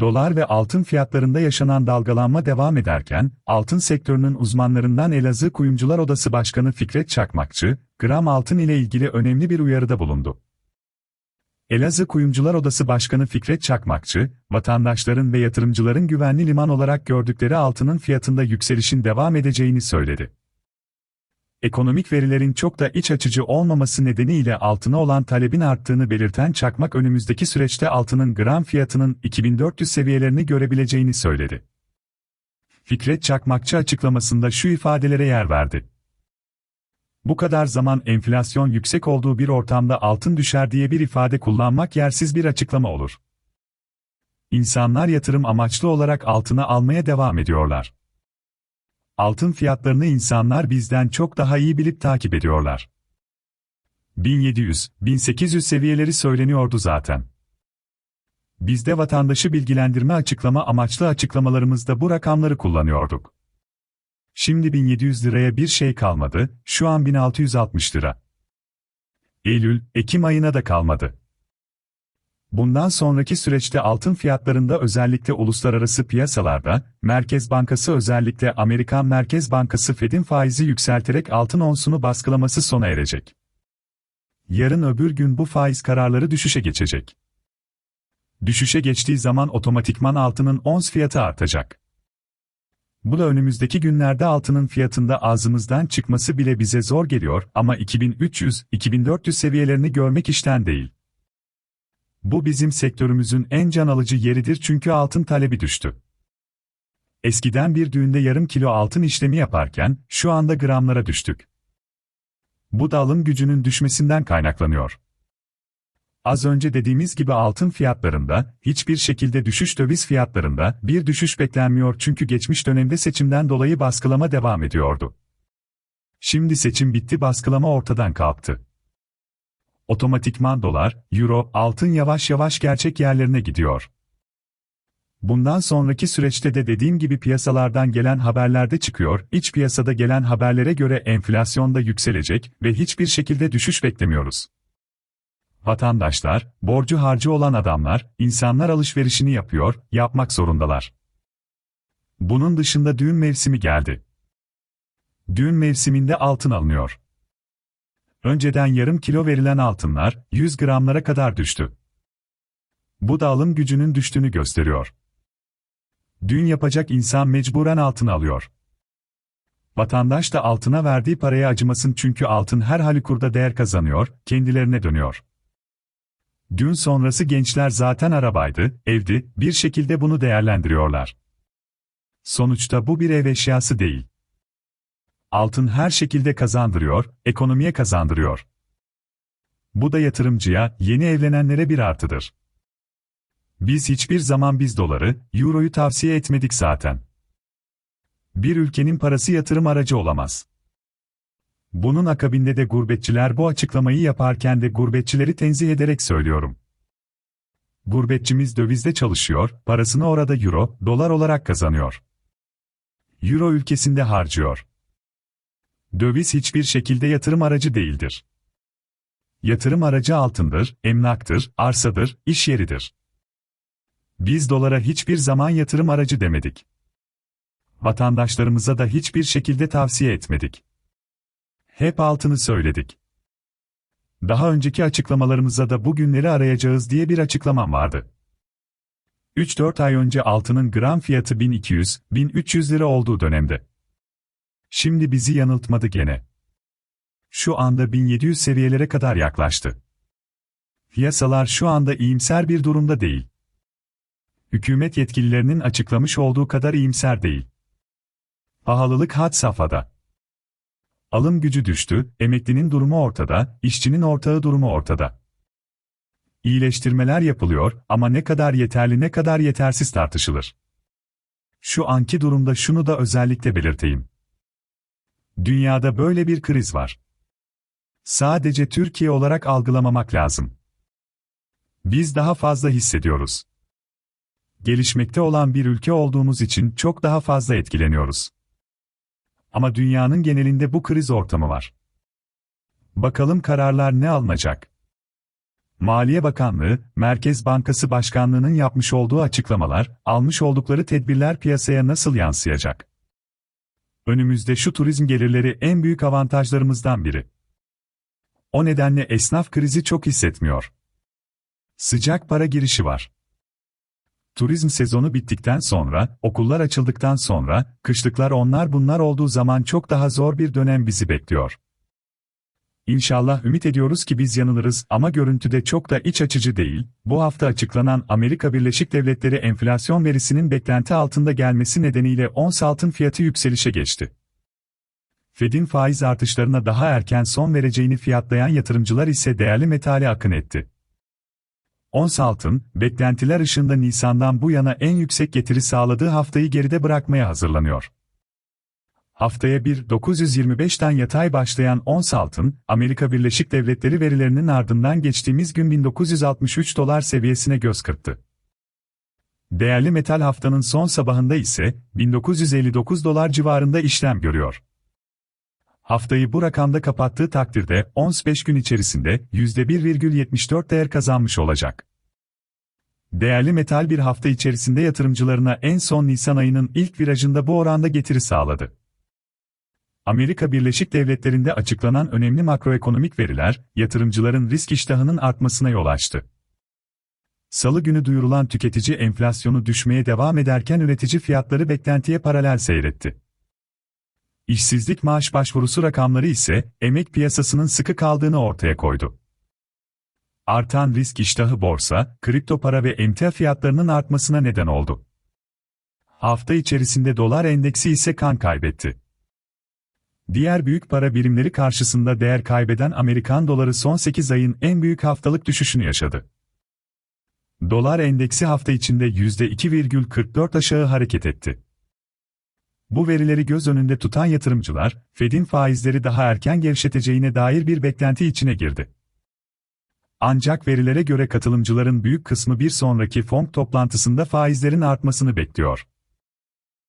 Dolar ve altın fiyatlarında yaşanan dalgalanma devam ederken, altın sektörünün uzmanlarından Elazığ Kuyumcular Odası Başkanı Fikret Çakmakçı, gram altın ile ilgili önemli bir uyarıda bulundu. Elazığ Kuyumcular Odası Başkanı Fikret Çakmakçı, vatandaşların ve yatırımcıların güvenli liman olarak gördükleri altının fiyatında yükselişin devam edeceğini söyledi. Ekonomik verilerin çok da iç açıcı olmaması nedeniyle altına olan talebin arttığını belirten Çakmak önümüzdeki süreçte altının gram fiyatının 2400 seviyelerini görebileceğini söyledi. Fikret Çakmakçı açıklamasında şu ifadelere yer verdi. Bu kadar zaman enflasyon yüksek olduğu bir ortamda altın düşer diye bir ifade kullanmak yersiz bir açıklama olur. İnsanlar yatırım amaçlı olarak altına almaya devam ediyorlar. Altın fiyatlarını insanlar bizden çok daha iyi bilip takip ediyorlar. 1700, 1800 seviyeleri söyleniyordu zaten. Bizde vatandaşı bilgilendirme açıklama amaçlı açıklamalarımızda bu rakamları kullanıyorduk. Şimdi 1700 liraya bir şey kalmadı, şu an 1660 lira. Eylül, Ekim ayına da kalmadı. Bundan sonraki süreçte altın fiyatlarında özellikle uluslararası piyasalarda, Merkez Bankası özellikle Amerikan Merkez Bankası Fed'in faizi yükselterek altın onsunu baskılaması sona erecek. Yarın öbür gün bu faiz kararları düşüşe geçecek. Düşüşe geçtiği zaman otomatikman altının ons fiyatı artacak. Bu da önümüzdeki günlerde altının fiyatında ağzımızdan çıkması bile bize zor geliyor ama 2300-2400 seviyelerini görmek işten değil. Bu bizim sektörümüzün en can alıcı yeridir çünkü altın talebi düştü. Eskiden bir düğünde yarım kilo altın işlemi yaparken, şu anda gramlara düştük. Bu da alım gücünün düşmesinden kaynaklanıyor. Az önce dediğimiz gibi altın fiyatlarında, hiçbir şekilde düşüş döviz fiyatlarında bir düşüş beklenmiyor çünkü geçmiş dönemde seçimden dolayı baskılama devam ediyordu. Şimdi seçim bitti baskılama ortadan kalktı. Otomatikman dolar, euro, altın yavaş yavaş gerçek yerlerine gidiyor. Bundan sonraki süreçte de dediğim gibi piyasalardan gelen haberlerde çıkıyor, iç piyasada gelen haberlere göre enflasyon da yükselecek ve hiçbir şekilde düşüş beklemiyoruz. Vatandaşlar, borcu harcı olan adamlar, insanlar alışverişini yapıyor, yapmak zorundalar. Bunun dışında düğün mevsimi geldi. Düğün mevsiminde altın alınıyor. Önceden yarım kilo verilen altınlar, 100 gramlara kadar düştü. Bu da alım gücünün düştüğünü gösteriyor. Düğün yapacak insan mecburen altın alıyor. Vatandaş da altına verdiği paraya acımasın çünkü altın her halükurda değer kazanıyor, kendilerine dönüyor. Düğün sonrası gençler zaten arabaydı, evdi, bir şekilde bunu değerlendiriyorlar. Sonuçta bu bir ev eşyası değil. Altın her şekilde kazandırıyor, ekonomiye kazandırıyor. Bu da yatırımcıya, yeni evlenenlere bir artıdır. Biz hiçbir zaman biz doları, euroyu tavsiye etmedik zaten. Bir ülkenin parası yatırım aracı olamaz. Bunun akabinde de gurbetçiler bu açıklamayı yaparken de gurbetçileri tenzih ederek söylüyorum. Gurbetçimiz dövizde çalışıyor, parasını orada euro, dolar olarak kazanıyor. Euro ülkesinde harcıyor. Döviz hiçbir şekilde yatırım aracı değildir. Yatırım aracı altındır, emlaktır, arsadır, iş yeridir. Biz dolara hiçbir zaman yatırım aracı demedik. Vatandaşlarımıza da hiçbir şekilde tavsiye etmedik. Hep altını söyledik. Daha önceki açıklamalarımızda da bugünleri arayacağız diye bir açıklamam vardı. 3-4 ay önce altının gram fiyatı 1200-1300 lira olduğu dönemde. Şimdi bizi yanıltmadı gene. Şu anda 1700 seviyelere kadar yaklaştı. Piyasalar şu anda iyimser bir durumda değil. Hükümet yetkililerinin açıklamış olduğu kadar iyimser değil. Pahalılık had safhada. Alım gücü düştü, emeklinin durumu ortada, işçinin ortağı durumu ortada. İyileştirmeler yapılıyor ama ne kadar yeterli ne kadar yetersiz tartışılır. Şu anki durumda şunu da özellikle belirteyim. Dünyada böyle bir kriz var. Sadece Türkiye olarak algılamamak lazım. Biz daha fazla hissediyoruz. Gelişmekte olan bir ülke olduğumuz için çok daha fazla etkileniyoruz. Ama dünyanın genelinde bu kriz ortamı var. Bakalım kararlar ne alınacak? Maliye Bakanlığı, Merkez Bankası Başkanlığı'nın yapmış olduğu açıklamalar, almış oldukları tedbirler piyasaya nasıl yansıyacak? Önümüzde şu turizm gelirleri en büyük avantajlarımızdan biri. O nedenle esnaf krizi çok hissetmiyor. Sıcak para girişi var. Turizm sezonu bittikten sonra, okullar açıldıktan sonra, kışlıklar onlar bunlar olduğu zaman çok daha zor bir dönem bizi bekliyor. İnşallah ümit ediyoruz ki biz yanılırız ama görüntüde çok da iç açıcı değil. Bu hafta açıklanan Amerika Birleşik Devletleri enflasyon verisinin beklenti altında gelmesi nedeniyle ons altın fiyatı yükselişe geçti. Fed'in faiz artışlarına daha erken son vereceğini fiyatlayan yatırımcılar ise değerli metale akın etti. Ons altın, beklentiler ışığında Nisan'dan bu yana en yüksek getiri sağladığı haftayı geride bırakmaya hazırlanıyor. Haftaya 1.925'ten yatay başlayan ons altın, Amerika Birleşik Devletleri verilerinin ardından geçtiğimiz gün 1963 dolar seviyesine göz kırptı. Değerli metal haftanın son sabahında ise 1959 dolar civarında işlem görüyor. Haftayı bu rakamda kapattığı takdirde ons 5 gün içerisinde %1,74 değer kazanmış olacak. Değerli metal bir hafta içerisinde yatırımcılarına en son Nisan ayının ilk virajında bu oranda getiri sağladı. Amerika Birleşik Devletleri'nde açıklanan önemli makroekonomik veriler, yatırımcıların risk iştahının artmasına yol açtı. Salı günü duyurulan tüketici enflasyonu düşmeye devam ederken üretici fiyatları beklentiye paralel seyretti. İşsizlik maaş başvurusu rakamları ise emek piyasasının sıkı kaldığını ortaya koydu. Artan risk iştahı borsa, kripto para ve emtia fiyatlarının artmasına neden oldu. Hafta içerisinde dolar endeksi ise kan kaybetti. Diğer büyük para birimleri karşısında değer kaybeden Amerikan doları son 8 ayın en büyük haftalık düşüşünü yaşadı. Dolar endeksi hafta içinde %2,44 aşağı hareket etti. Bu verileri göz önünde tutan yatırımcılar, Fed'in faizleri daha erken gevşeteceğine dair bir beklenti içine girdi. Ancak verilere göre katılımcıların büyük kısmı bir sonraki FOMC toplantısında faizlerin artmasını bekliyor.